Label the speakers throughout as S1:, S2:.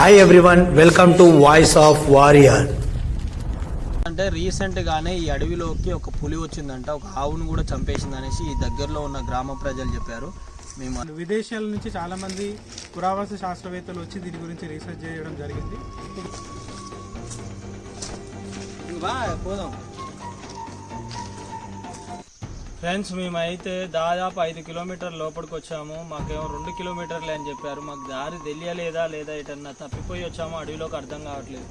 S1: Hi everyone welcome to voice of warrior
S2: recent recent గానే ఈ అడవిలోకి ఒక పులి వచ్చిందంట ఒక ఆవును కూడా చంపేసింది అనేసి ఈ దగ్గరలో ఉన్న గ్రామ ప్రజలు చెప్పారు. మేము
S3: విదేశాల నుంచి చాలా మంది పురావస్తు శాస్త్రవేత్తలు వచ్చి దీని గురించి రీసెర్చ్ చేయడం జరిగింది.
S2: పోదాం. ఫ్రెండ్స్ మేమైతే దాదాపు ఐదు కిలోమీటర్ లోపలికి వచ్చాము. మాకేమో రెండు కిలోమీటర్లే అని చెప్పారు. మాకు దారి తెలియలేదా లేదా ఎటన్నా తప్పిపోయి వచ్చామో అడవిలోకి అర్థం కావట్లేదు.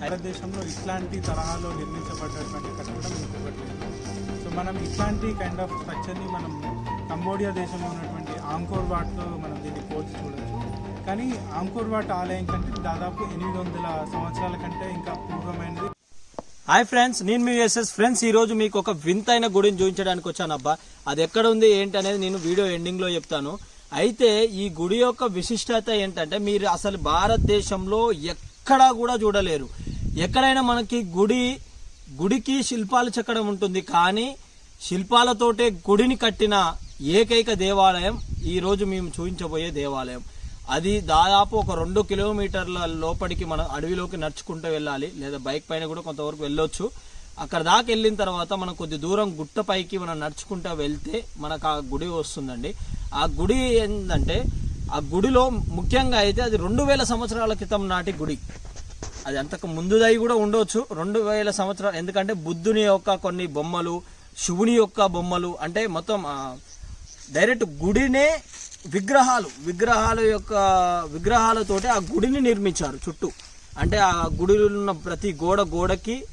S3: భారతదేశంలో ఇట్లాంటి తరహాలో నిర్మించబడ్డటువంటి కట్టడం ఇంకొకటి సో మనం ఇట్లాంటి కైండ్ ఆఫ్ స్ట్రక్చర్ని మనం కంబోడియా దేశంలో ఉన్నటువంటి ఆంకోర్ వాట్లో మనం దీన్ని పోల్చి చూడవచ్చు కానీ ఆంకోర్ వాట్ ఆలయం కంటే దాదాపు ఎనిమిది వందల సంవత్సరాల కంటే ఇంకా పూర్వమైనది.
S2: హాయ్ ఫ్రెండ్స్ నేను మీ ఎస్ఎస్ ఫ్రెండ్స్ ఈరోజు మీకు ఒక వింతైన గుడిని చూపించడానికి వచ్చాను అబ్బా అది ఎక్కడ ఉంది ఏంటి అనేది నేను వీడియో ఎండింగ్లో చెప్తాను. అయితే ఈ గుడి యొక్క విశిష్టత ఏంటంటే మీరు అసలు భారతదేశంలో ఎక్కడా కూడా చూడలేరు. ఎక్కడైనా మనకి గుడి గుడికి శిల్పాలు చెక్కడం ఉంటుంది కానీ శిల్పాలతోటే గుడిని కట్టిన ఏకైక దేవాలయం ఈరోజు మేము చూపించబోయే దేవాలయం. అది దాదాపు ఒక రెండు కిలోమీటర్ల లోపలికి మనం అడవిలోకి నడుచుకుంటూ వెళ్ళాలి లేదా బైక్ పైన కూడా కొంతవరకు వెళ్ళొచ్చు. అక్కడ దాకా వెళ్ళిన తర్వాత మనం కొద్ది దూరం గుట్ట పైకి మనం నడుచుకుంటూ వెళ్తే మనకు ఆ గుడి వస్తుందండి. ఆ గుడి ఏంటంటే ఆ గుడిలో ముఖ్యంగా అయితే అది రెండు వేల సంవత్సరాల క్రితం నాటి గుడి. అది అంతకు ముందుదై కూడా ఉండవచ్చు రెండు వేల సంవత్సరాలు ఎందుకంటే బుద్ధుని యొక్క కొన్ని బొమ్మలు శివుని యొక్క బొమ్మలు అంటే మొత్తం డైరెక్ట్ గుడినే విగ్రహాలు విగ్రహాల యొక్క విగ్రహాలతోటి ఆ గుడిని నిర్మించారు చుట్టూ. అంటే ఆ గుడిలో ఉన్న ప్రతి గోడ గోడకి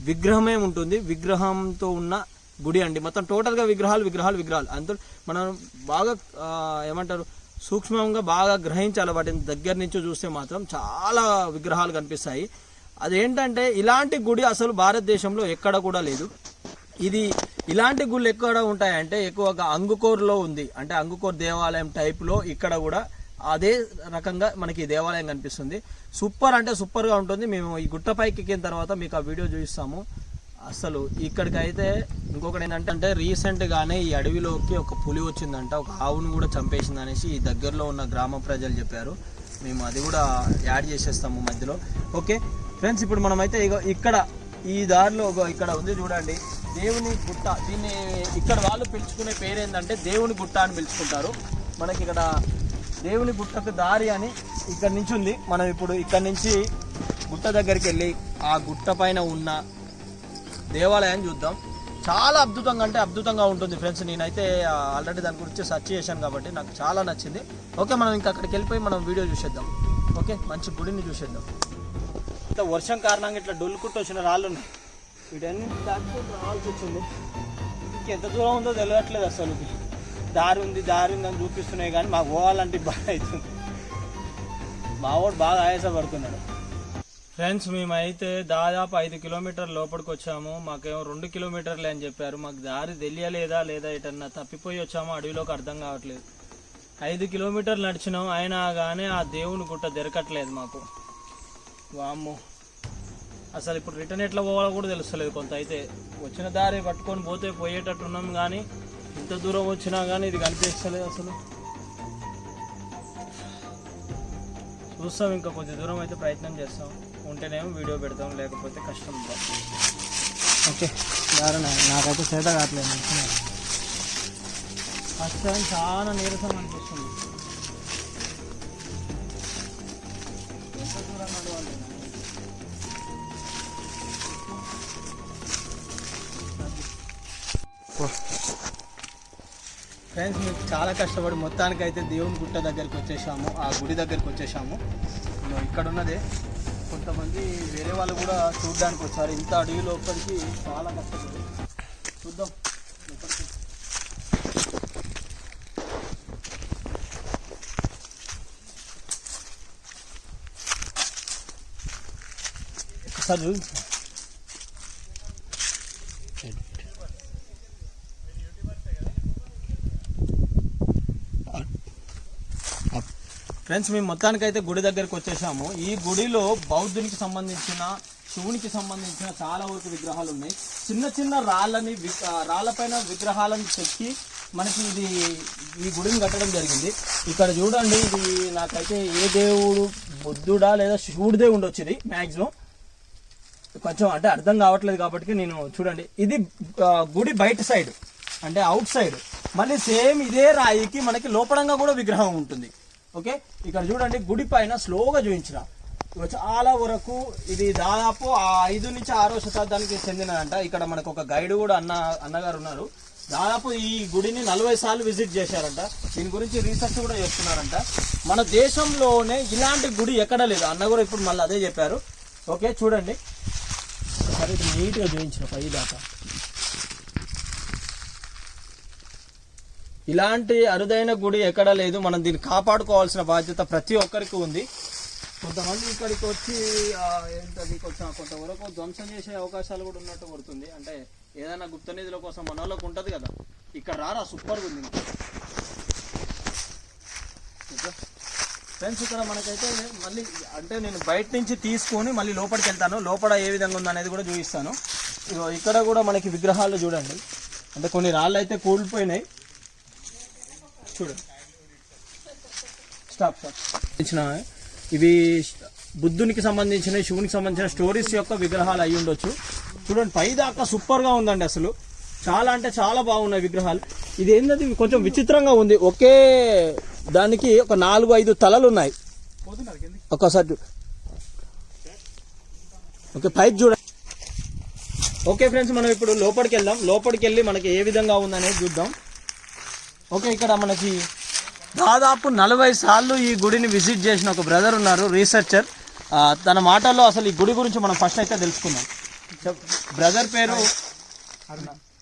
S2: విగ్రహమే ఉంటుంది. విగ్రహంతో ఉన్న గుడి అండి. మొత్తం టోటల్గా విగ్రహాలు విగ్రహాలు విగ్రహాలు. అంత మనం బాగా ఏమంటారు సూక్ష్మంగా బాగా గ్రహించాలి వాటిని దగ్గర నుంచి చూస్తే మాత్రం చాలా విగ్రహాలు కనిపిస్తాయి. అదేంటంటే ఇలాంటి గుడి అసలు భారతదేశంలో ఎక్కడ కూడా లేదు. ఇది ఇలాంటి గుళ్ళు ఎక్కడ ఉంటాయంటే ఎక్కువగా అంగుకోర్లో ఉంది. అంటే అంగుకోర్ దేవాలయం టైప్లో ఇక్కడ కూడా అదే రకంగా మనకి దేవాలయం కనిపిస్తుంది. సూపర్ అంటే సూపర్గా ఉంటుంది. మేము ఈ గుట్టపైకి ఎక్కిన తర్వాత మీకు ఆ వీడియో చూపిస్తాము. అసలు ఇక్కడికైతే ఇంకొకటి ఏంటంటే అంటే రీసెంట్గానే ఈ అడవిలోకి ఒక పులి వచ్చిందంట. ఒక ఆవును కూడా చంపేసింది అనేసి ఈ దగ్గరలో ఉన్న గ్రామ ప్రజలు చెప్పారు. మేము అది కూడా యాడ్ చేసేస్తాము మధ్యలో. ఓకే ఫ్రెండ్స్ ఇప్పుడు మనమైతే ఇగో ఇక్కడ ఈ దారిలో ఇక్కడ ఉంది చూడండి. దేవుని గుట్ట దీన్ని ఇక్కడ వాళ్ళు పిలుచుకునే పేరు ఏంటంటే దేవుని గుట్ట అని పిలుచుకుంటారు. మనకి ఇక్కడ దేవుని గుట్టకు దారి అని ఇక్కడ నుంచి ఉంది. మనం ఇప్పుడు ఇక్కడ నుంచి గుట్ట దగ్గరికి వెళ్ళి ఆ గుట్ట పైన ఉన్న దేవాలయాన్ని చూద్దాం. చాలా అద్భుతంగా అంటే అద్భుతంగా ఉంటుంది ఫ్రెండ్స్ నేనైతే ఆల్రెడీ దాని గురించి సెర్చ్ చేశాను కాబట్టి నాకు చాలా నచ్చింది. ఓకే మనం ఇంకా అక్కడికి వెళ్ళిపోయి మనం వీడియో చూసేద్దాం. ఓకే మంచి గుడిని చూసేద్దాం. ఇట్లా వర్షం కారణంగా ఇట్లా డొల్లుకుంటూ వచ్చిన రాళ్ళు ఉన్నాయి. వీటన్ని దాటుకుంటూ రావాల్సి వచ్చింది. ఎంత దూరం ఉందో తెలియట్లేదు అసలు. దారి ఉంది దారి ఉంది అని చూపిస్తున్నాయి కానీ మాకు పోవాలంటే బాగా అవుతుంది. మావాడు బాగా బాగా ఆయాసపడుతున్నాడు. ఫ్రెండ్స్ మేమైతే దాదాపు ఐదు కిలోమీటర్ లోపలికి వచ్చాము. మాకేమో రెండు కిలోమీటర్లే అని చెప్పారు. మాకు దారి తెలియలేదా లేదా ఎటన్నా తప్పిపోయి వచ్చామో అడవిలోకి అర్థం కావట్లేదు. ఐదు కిలోమీటర్లు నడిచినాం. అయినా కానీ ఆ దేవుని గుట్ట దొరకట్లేదు మాకు. వామ్మో. అసలు ఇప్పుడు రిటర్న్ ఎట్లా పోవాలో కూడా తెలుస్తలేదు కొంత. అయితే వచ్చిన దారి పట్టుకొని పోతే పోయేటట్టు ఉన్నాం కానీ ఇంత దూరం వచ్చినా కానీ ఇది కనిపించలేదు అసలు. చూస్తాం ఇంకా కొంచెం దూరం అయితే ప్రయత్నం చేస్తాం. ఉంటేనేమో వీడియో పెడతాం లేకపోతే కష్టం. ఓకే. దారుణ. నాకైతే చేత కావట్లేదు. ఫస్ట్ టైం చాలా నీరసం అనిపిస్తుంది. ఫ్రెండ్స్ మేము చాలా కష్టపడి మొత్తానికి అయితే దేవుని గుట్ట దగ్గరికి వచ్చేసాము ఆ గుడి దగ్గరికి వచ్చేసాము. ఇక్కడ ఉన్నదే కొంతమంది వేరే వాళ్ళు కూడా చూడడానికి వచ్చారు. ఇంత అడవి లోపలికి చాలా కష్టపడి. చూద్దాం. లోపలికి. ఒకసారి ఫ్రెండ్స్ మేము మొత్తానికైతే గుడి దగ్గరకు వచ్చేసాము. ఈ గుడిలో బౌద్ధునికి సంబంధించిన శివునికి సంబంధించిన చాలా వరకు విగ్రహాలు ఉన్నాయి. చిన్న చిన్న రాళ్ళని వి- రాళ్ళపైన విగ్రహాలను చెక్కి మనకి ఇది ఈ గుడిని కట్టడం జరిగింది. ఇక్కడ చూడండి ఇది నాకైతే ఏ దేవుడు బుద్ధుడా లేదా శివుడిదే ఉండొచ్చు ఇది మ్యాక్సిమం కొంచెం అంటే అర్థం కావట్లేదు కాబట్టి నేను చూడండి. ఇది గుడి బయట సైడ్ అంటే అవుట్ సైడ్. మళ్ళీ సేమ్ ఇదే రాయికి మనకి లోపడంగా కూడా విగ్రహం ఉంటుంది. ఓకే? ఇక్కడ చూడండి గుడి పైన స్లోగా చూపించిన. చాలా వరకు ఇది దాదాపు ఆ ఐదు నుంచి ఆరో శతాబ్దానికి చెందినదంట. ఇక్కడ మనకు ఒక గైడ్ కూడా అన్న అన్నగారు ఉన్నారు. దాదాపు ఈ గుడిని నలభై సార్లు విజిట్ చేశారంట. దీని గురించి రీసెర్చ్ కూడా చేస్తున్నారంట. మన దేశంలోనే ఇలాంటి గుడి ఎక్కడ లేదు. అన్న కూడా ఇప్పుడు మళ్ళీ అదే చెప్పారు. ఓకే చూడండి. సరే ఇది నీట్గా చూపించిన పై దాకా. ఇలాంటి అరుదైన గుడి ఎక్కడ లేదు. మనం దీన్ని కాపాడుకోవాల్సిన బాధ్యత ప్రతి ఒక్కరికి ఉంది. కొంతమంది ఇక్కడికి వచ్చి ఏంటది కొంచెం కొంతవరకు ధ్వంసం చేసే అవకాశాలు కూడా ఉన్నట్టు పడుతుంది. అంటే ఏదైనా గుప్త నిధుల కోసం మన వాళ్ళకు ఉంటుంది కదా. ఇక్కడ రారా సూపర్గా ఉంది ఫ్రెండ్స్ ఇక్కడ మనకైతే మళ్ళీ అంటే నేను బయట నుంచి తీసుకొని మళ్ళీ లోపలికి వెళ్తాను. లోపల ఏ విధంగా ఉందనేది కూడా చూపిస్తాను. ఇగో ఇక్కడ కూడా మనకి విగ్రహాలు చూడండి. అంటే కొన్ని రాళ్ళు అయితే కూలిపోయినాయి. చూడండి స్టాప్ స్టాప్ ఇవి బుద్ధునికి సంబంధించిన శివునికి సంబంధించిన స్టోరీస్ యొక్క విగ్రహాలు అయి ఉండొచ్చు. చూడండి పైదాకా సూపర్గా ఉందండి అసలు. చాలా అంటే చాలా బాగున్నాయి విగ్రహాలు. ఇది ఏంటంటే కొంచెం విచిత్రంగా ఉంది. ఒకే దానికి ఒక నాలుగు ఐదు తలలు ఉన్నాయి.
S3: పోతున్నారు
S2: ఒక్కసారి ఓకే పైకి చూడండి. ఓకే ఫ్రెండ్స్ మనం ఇప్పుడు లోపలికి వెళ్దాం. లోపలికి వెళ్ళి మనకి ఏ విధంగా ఉందనేది చూద్దాం. ఓకే ఇక్కడ మనకి దాదాపు నలభై సార్లు ఈ గుడిని విజిట్ చేసిన ఒక బ్రదర్ ఉన్నారు రీసెర్చర్. తన మాటల్లో అసలు ఈ గుడి గురించి మనం ఫస్ట్ అయితే తెలుసుకుందాం. బ్రదర్ పేరు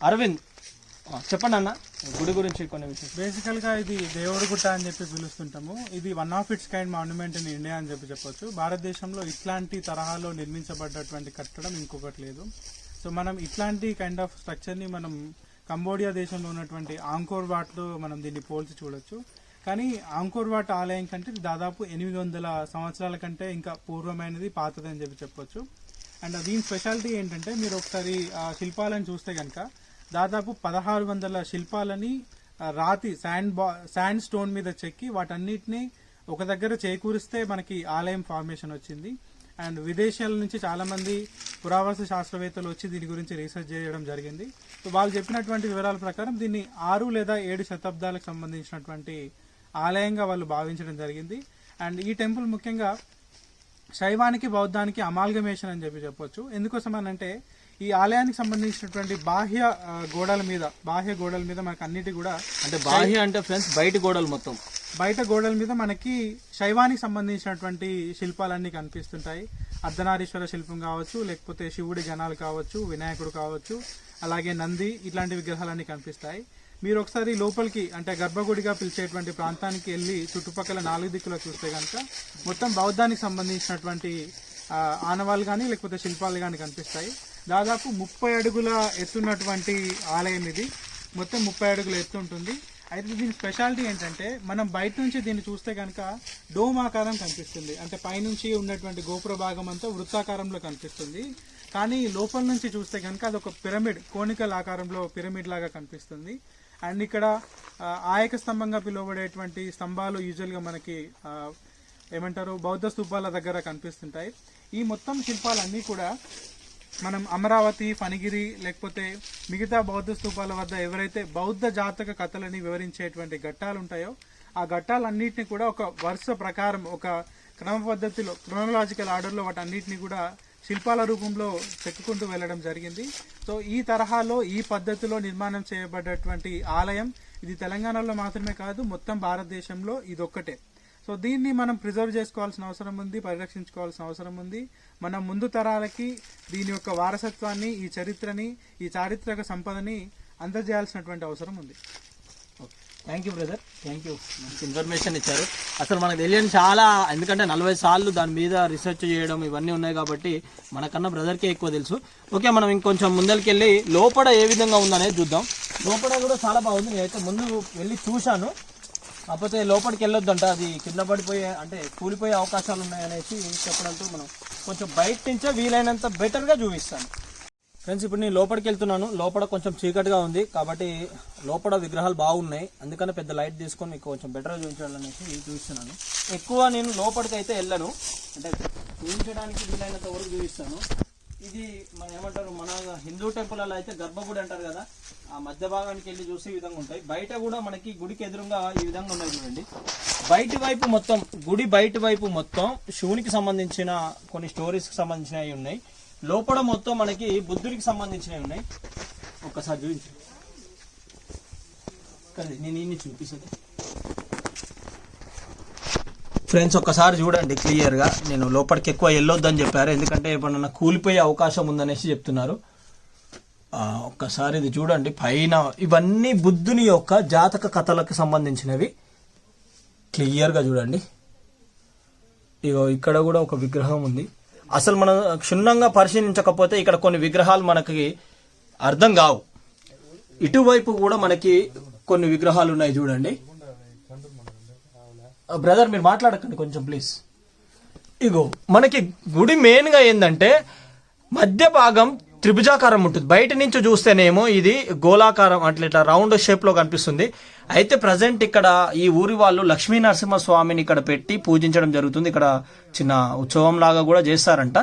S2: అరవింద్. చెప్పండి అన్న గుడి గురించి కొన్ని విషయం
S3: బేసికల్గా ఇది దేవుడి గుట్ట అని చెప్పి పిలుస్తుంటాము. ఇది one of its kind monument in India అని చెప్పి చెప్పొచ్చు. భారతదేశంలో ఇట్లాంటి తరహాలో నిర్మించబడ్డటువంటి కట్టడం ఇంకొకటి లేదు. సో మనం ఇట్లాంటి కైండ్ ఆఫ్ స్ట్రక్చర్ని మనం కంబోడియా దేశంలో ఉన్నటువంటి ఆంకోర్ వాట్లో మనం దీన్ని పోల్చి చూడొచ్చు. కానీ ఆంకోర్ వాట్ ఆలయం కంటే దాదాపు ఎనిమిది వందల సంవత్సరాల కంటే ఇంకా పూర్వమైనది పాతది అని చెప్పి చెప్పొచ్చు. అండ్ దీని స్పెషాలిటీ ఏంటంటే మీరు ఒకసారి శిల్పాలను చూస్తే కనుక దాదాపు పదహారు వందల శిల్పాలని రాతి శాండ్ బా శాండ్ స్టోన్ మీద చెక్కి వాటన్నిటిని ఒక దగ్గర చేకూరిస్తే మనకి ఆలయం ఫార్మేషన్ వచ్చింది. అండ్ విదేశాల నుంచి చాలామంది పురావస్తు శాస్త్రవేత్తలు వచ్చి దీని గురించి రీసెర్చ్ చేయడం జరిగింది. సో వాళ్ళు చెప్పినటువంటి వివరాల ప్రకారం దీన్ని ఆరు లేదా ఏడు శతాబ్దాలకు సంబంధించినటువంటి ఆలయంగా వాళ్ళు భావించడం జరిగింది. అండ్ ఈ టెంపుల్ ముఖ్యంగా శైవానికి బౌద్ధానికి అమాల్గమేషన్ అని చెప్పి చెప్పొచ్చు. ఎందుకోసం అని అంటే ఈ ఆలయానికి సంబంధించినటువంటి బాహ్య గోడల మీద బాహ్య గోడల మీద మనకు అన్నిటి కూడా
S2: అంటే బాహ్య అంటే ఫ్రెండ్స్ బయట గోడలు మొత్తం.
S3: బయట గోడల మీద మనకి శైవానికి సంబంధించినటువంటి శిల్పాలన్నీ కనిపిస్తుంటాయి. అర్ధనారీశ్వర శిల్పం కావచ్చు లేకపోతే శివుడి గణాలు కావచ్చు వినాయకుడు కావచ్చు అలాగే నంది ఇట్లాంటి విగ్రహాలన్నీ కనిపిస్తాయి. మీరు ఒకసారి లోపలికి అంటే గర్భగుడిగా పిలిచేటువంటి ప్రాంతానికి వెళ్ళి చుట్టుపక్కల నాలుగు దిక్కులో చూస్తే కనుక మొత్తం బౌద్ధానికి సంబంధించినటువంటి ఆనవాళ్ళు కానీ లేకపోతే శిల్పాలు కానీ కనిపిస్తాయి. దాదాపు ముప్పై అడుగుల ఎత్తున్నటువంటి ఆలయం ఇది. మొత్తం ముప్పై అడుగుల ఎత్తు ఉంటుంది. అయితే దీని స్పెషాలిటీ ఏంటంటే మనం బయట నుంచి దీన్ని చూస్తే కనుక డోమ్ ఆకారం కనిపిస్తుంది. అంటే పైనుంచి ఉన్నటువంటి గోపుర భాగం అంతా వృత్తాకారంలో కనిపిస్తుంది. కానీ లోపల నుంచి చూస్తే కనుక అది ఒక పిరమిడ్ కోనికల్ ఆకారంలో పిరమిడ్ లాగా కనిపిస్తుంది. అండ్ ఇక్కడ ఆయక స్తంభంగా పిలువబడేటువంటి స్తంభాలు యూజువల్గా మనకి ఏమంటారు బౌద్ధ స్తూపాల దగ్గర కనిపిస్తుంటాయి. ఈ మొత్తం శిల్పాలన్నీ కూడా మనం అమరావతి ఫణిగిరి లేకపోతే మిగతా బౌద్ధ స్థూపాల వద్ద ఎవరైతే బౌద్ధ జాతక కథలని వివరించేటువంటి ఘట్టాలు ఉంటాయో ఆ ఘట్టాలన్నింటినీ కూడా ఒక వరుస ప్రకారం ఒక క్రమ పద్ధతిలో క్రొనలాజికల్ ఆర్డర్లో వాటన్నిటిని కూడా శిల్పాల రూపంలో చెక్కుకుంటూ వెళ్ళడం జరిగింది. సో ఈ తరహాలో ఈ పద్ధతిలో నిర్మాణం చేయబడ్డటువంటి ఆలయం ఇది తెలంగాణలో మాత్రమే కాదు మొత్తం భారతదేశంలో ఇదొక్కటే. సో దీన్ని మనం ప్రిజర్వ్ చేసుకోవాల్సిన అవసరం ఉంది పరిరక్షించుకోవాల్సిన అవసరం ఉంది. మన ముందు తరాలకి దీని యొక్క వారసత్వాన్ని ఈ చరిత్రని ఈ చారిత్రక సంపదని అందజేయాల్సినటువంటి అవసరం ఉంది.
S2: Thank you brother thank you మంచి ఇన్ఫర్మేషన్ ఇచ్చారు. అసలు మనకు తెలియని చాలా ఎందుకంటే నలభై సార్లు దాని మీద రీసెర్చ్ చేయడం ఇవన్నీ ఉన్నాయి కాబట్టి మనకన్నా బ్రదర్కే ఎక్కువ తెలుసు. ఓకే మనం ఇంకొంచెం ముందరికి లోపల ఏ విధంగా ఉందనేది చూద్దాం. లోపల కూడా చాలా బాగుంది. నేనైతే ముందు వెళ్ళి చూశాను. కాకపోతే లోపలికి వెళ్ళొద్దంట. అది కింద పడిపోయే అంటే కూలిపోయే అవకాశాలు ఉన్నాయనేసి చెప్పడంతో మనం కొంచెం బయట నుంచే వీలైనంత బెటర్గా చూపిస్తాను. ఫ్రెండ్స్ ఇప్పుడు నేను లోపలికి వెళ్తున్నాను. లోపల కొంచెం చీకటిగా ఉంది. కాబట్టి లోపల విగ్రహాలు బాగున్నాయి. అందుకని పెద్ద లైట్ తీసుకొని మీకు కొంచెం బెటర్గా చూపించాలనేసి చూపిస్తున్నాను. ఎక్కువ నేను లోపలికి అయితే వెళ్ళను. అంటే చూపించడానికి వీలైనంత వరకు చూపిస్తాను. ఇది మన ఏమంటారు మన హిందూ టెంపుల్లో అయితే గర్భగుడి అంటారు కదా ఆ మధ్య భాగానికి వెళ్ళి చూసి ఈ విధంగా ఉంటాయి. బయట కూడా మనకి గుడికి ఎదురుగా ఈ విధంగా ఉన్నాయి చూడండి. బయటి వైపు మొత్తం గుడి బయటి వైపు మొత్తం శివునికి సంబంధించిన కొన్ని స్టోరీస్కి సంబంధించినవి ఉన్నాయి. లోపల మొత్తం మనకి బుద్ధుడికి సంబంధించినవి ఉన్నాయి. ఒక్కసారి చూపించు. నేను ఇన్ని చూపిస్తుంది ఫ్రెండ్స్ ఒక్కసారి చూడండి క్లియర్గా నేను లోపలికి ఎక్కువ వెళ్ళొద్దని చెప్పారు. ఎందుకంటే ఏమన్నా కూలిపోయే అవకాశం ఉందనేసి చెప్తున్నారు. ఒక్కసారి ఇది చూడండి. పైన ఇవన్నీ బుద్ధుని యొక్క జాతక కథలకు సంబంధించినవి. క్లియర్గా చూడండి. ఇగో ఇక్కడ కూడా ఒక విగ్రహం ఉంది. అసలు మనం క్షుణ్ణంగా పరిశీలించకపోతే ఇక్కడ కొన్ని విగ్రహాలు మనకి అర్థం కావు. ఇటువైపు కూడా మనకి కొన్ని విగ్రహాలు ఉన్నాయి చూడండి. Uh, బ్రదర్ మీరు మాట్లాడకండి కొంచెం ప్లీజ్ ఇగో మనకి గుడి మెయిన్గా ఏంటంటే మధ్య భాగం త్రిభుజాకారం ఉంటుంది. బయట నుంచి చూస్తేనేమో ఇది గోళాకారం అట్లా ఇట్లా రౌండ్ షేప్లో కనిపిస్తుంది. అయితే ప్రజెంట్ ఇక్కడ ఈ ఊరి వాళ్ళు లక్ష్మీ నరసింహ స్వామిని ఇక్కడ పెట్టి పూజించడం జరుగుతుంది. ఇక్కడ చిన్న ఉత్సవం లాగా కూడా చేస్తారంట.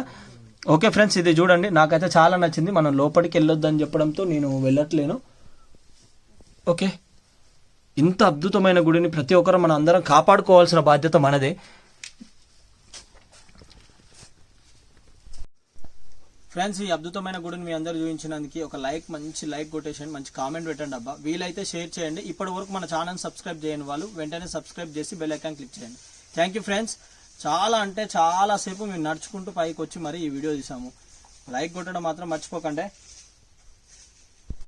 S2: ఓకే ఫ్రెండ్స్ ఇది చూడండి. నాకైతే చాలా నచ్చింది. మనం లోపలికి వెళ్ళొద్దని చెప్పడంతో నేను వెళ్ళట్లేను. ఓకే. ఇంత అద్భుతమైన గుడిని ప్రతి ఒక్కరు మనం అందరం కాపాడుకోవాల్సిన బాధ్యత మనదే. ఫ్రెండ్స్ ఈ అద్భుతమైన గుడిని మీ అందరూ చూపించినందుకు ఒక లైక్ మంచి లైక్ కొటేషన్ మంచి కామెంట్ పెట్టండి అబ్బా. వీలైతే షేర్ చేయండి. ఇప్పటి వరకు మన ఛానల్ సబ్స్క్రైబ్ చేయని వాళ్ళు వెంటనే సబ్స్క్రైబ్ చేసి బెల్ ఐకాన్ క్లిక్ చేయండి. థ్యాంక్ యూ ఫ్రెండ్స్ చాలా అంటే చాలాసేపు మేము నడుచుకుంటూ పైకి వచ్చి మరీ ఈ వీడియో తీసాము. లైక్ కొట్టడం మాత్రం మర్చిపోకండి.